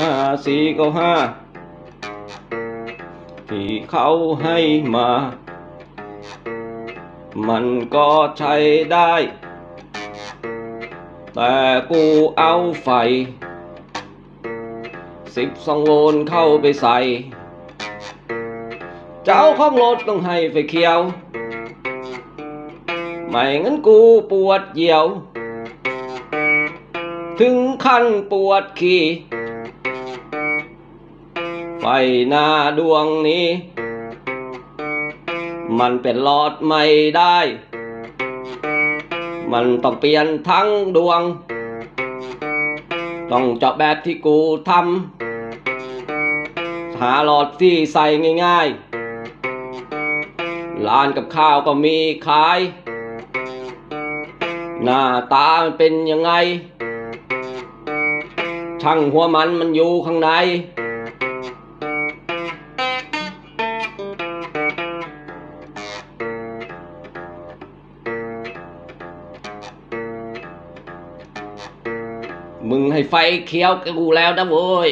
ห้าสี่เก้าห้าที่เขาให้มา มันก็ใช้ได้ แต่กูเอาไฟสิบสองโวลเข้าไปใส่ เจ้าของรถต้องให้ไฟเขียว ไม่งั้นกูปวดเหี่ยว ถึงขั้นปวดขี่ หน้าดวงนี้ มันเป็นหลอดไม่ได้ มันต้องเปลี่ยนทั้งดวง ต้องเจาะแบบที่กูทำหาหลอดที่ใส่ง่ายๆร้านกับข้าวก็มีขาย หน้าตามันเป็นยังไง ช่างหัวมันมันอยู่ข้างใน มึงให้ไฟเขียวกูแล้วนะโว้ย